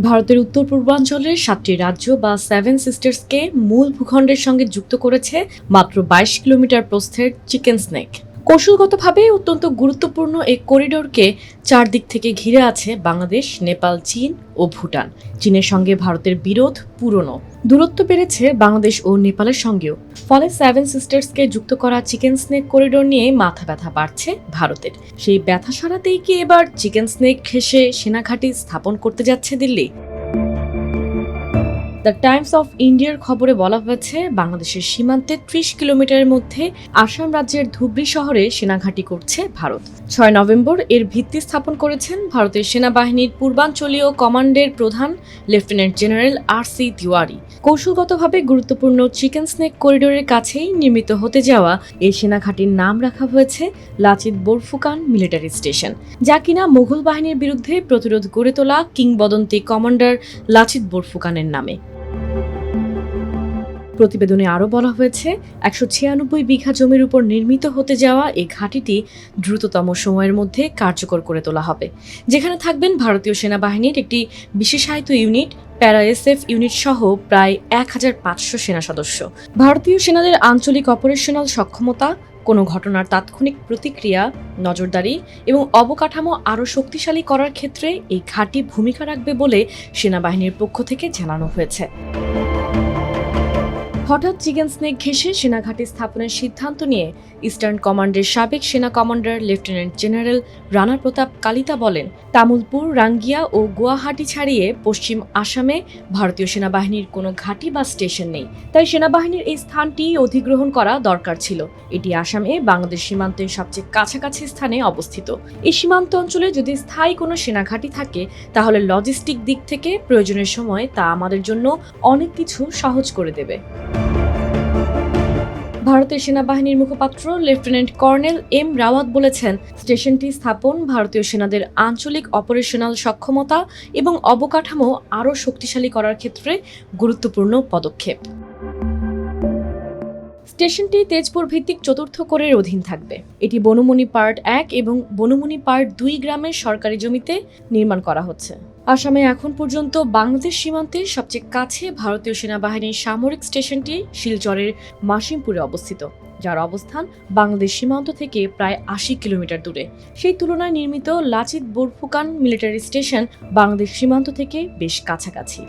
ভারতের উত্তর পূর্বাঞ্চলের সাতটি রাজ্য বা সেভেন সিস্টার্সকে মূল ভূখণ্ডের সঙ্গে যুক্ত করেছে মাত্র বাইশ কিলোমিটার প্রস্থের চিকেন স্নেক। কৌশলগতভাবে অত্যন্ত গুরুত্বপূর্ণ এই করিডোরকে চারদিক থেকে ঘিরে আছে বাংলাদেশ, নেপাল, চীন ও ভুটান। চীনের সঙ্গে ভারতের বিরোধ পুরনো। দূরত্ব বেড়েছে বাংলাদেশ ও নেপালের সঙ্গেও। ফলে সেভেন সিস্টার্সকে যুক্ত করা চিকেন স্নেক করিডোর নিয়ে মাথা ব্যথা বাড়ছে ভারতের। সেই ব্যথা সারাতেই কি এবার চিকেন স্নেক ঘেসে সেনাঘাঁটি স্থাপন করতে যাচ্ছে দিল্লি? দ্য টাইমস অফ ইন্ডিয়ার খবরে বলা হয়েছে, বাংলাদেশের সীমান্তে ত্রিশ কিলোমিটারের মধ্যে আসাম রাজ্যের ধুবড়ি শহরে সেনাঘাঁটি করছে ভারত। ছয় নভেম্বর এর ভিত্তি স্থাপন করেছেন ভারতের সেনাবাহিনীর পূর্বাঞ্চলীয় কমান্ডের প্রধান lieutenant general R C Tiwari. কৌশলগতভাবে গুরুত্বপূর্ণ চিকেন স্নেক করিডোরের কাছেই নির্মিত হতে যাওয়া এই সেনাঘাঁটির নাম রাখা হয়েছে লাচিত বোরফুকান মিলিটারি স্টেশন, যা কিনা মুঘল বাহিনীর বিরুদ্ধে প্রতিরোধ গড়ে তোলা কিংবদন্তি কমান্ডার লাচিত বোরফুকানের নামে। প্রতিবেদনে আরও বলা হয়েছে, একশো ছিয়ানব্বই বিঘা জমির উপর নির্মিত হতে যাওয়া এই ঘাঁটিটি দ্রুততম সময়ের মধ্যে কার্যকর করে তোলা হবে। যেখানে থাকবেন ভারতীয় সেনাবাহিনীর একটি বিশেষায়িত ইউনিট, প্যারা এসএফ ইউনিট সহ প্রায় এক হাজার পাঁচশো সেনা সদস্য। ভারতীয় সেনাদের আঞ্চলিক অপারেশনাল সক্ষমতা, কোনো ঘটনার তাৎক্ষণিক প্রতিক্রিয়া, নজরদারি এবং অবকাঠামো আরও শক্তিশালী করার ক্ষেত্রে এই ঘাঁটি ভূমিকা রাখবে বলে সেনাবাহিনীর পক্ষ থেকে জানানো হয়েছে। হঠাৎ চিকেন স্নেক ঘেঁষে সেনাঘাঁটি স্থাপনের সিদ্ধান্ত নিয়ে ইস্টার্ন কমান্ডের সাবেক সেনা commander lieutenant general Rana Pratap Kalita বলেন, তামুলপুর, রাঙ্গিয়া ও গুয়াহাটি ছাড়িয়ে পশ্চিম আসামে ভারতীয় সেনাবাহিনীর কোনো ঘাঁটি বা স্টেশন নেই। তাই সেনাবাহিনীর এই স্থানটি অধিগ্রহণ করা দরকার ছিল। এটি আসামে বাংলাদেশ সীমান্তের সবচেয়ে কাছাকাছি স্থানে অবস্থিত। এই সীমান্ত অঞ্চলে যদি স্থায়ী কোনো সেনাঘাঁটি থাকে, তাহলে লজিস্টিক দিক থেকে প্রয়োজনের সময় তা আমাদের জন্য অনেক কিছু সহজ করে দেবে। ভারতের সেনাবাহিনীর মুখপাত্র লেফটেন্যান্ট কর্নেল এম রাওয়াত বলেছেন, স্টেশনটি স্থাপন ভারতীয় সেনাদের আঞ্চলিক অপারেশনাল সক্ষমতা এবং অবকাঠামো আরও শক্তিশালী করার ক্ষেত্রে গুরুত্বপূর্ণ পদক্ষেপ। স্টেশনটি তেজপুর ভিত্তিক চতুর্থ কোরের অধীন থাকবে। এটি বনমণি পার্ট এক এবং বনমণি পার্ট দুই গ্রামের সরকারি জমিতে নির্মাণ করা হচ্ছে। আসামে এখন পর্যন্ত বাংলাদেশ সীমান্তের সবচেয়ে কাছে ভারতীয় সেনাবাহিনীর সামরিক স্টেশনটি শিলচরের মাসিমপুরে অবস্থিত, যার অবস্থান বাংলাদেশ সীমান্ত থেকে প্রায় আশি কিলোমিটার দূরে। সেই তুলনায় নির্মিত লাচিত বোরফুকান মিলিটারি স্টেশন বাংলাদেশ সীমান্ত থেকে বেশ কাছাকাছি।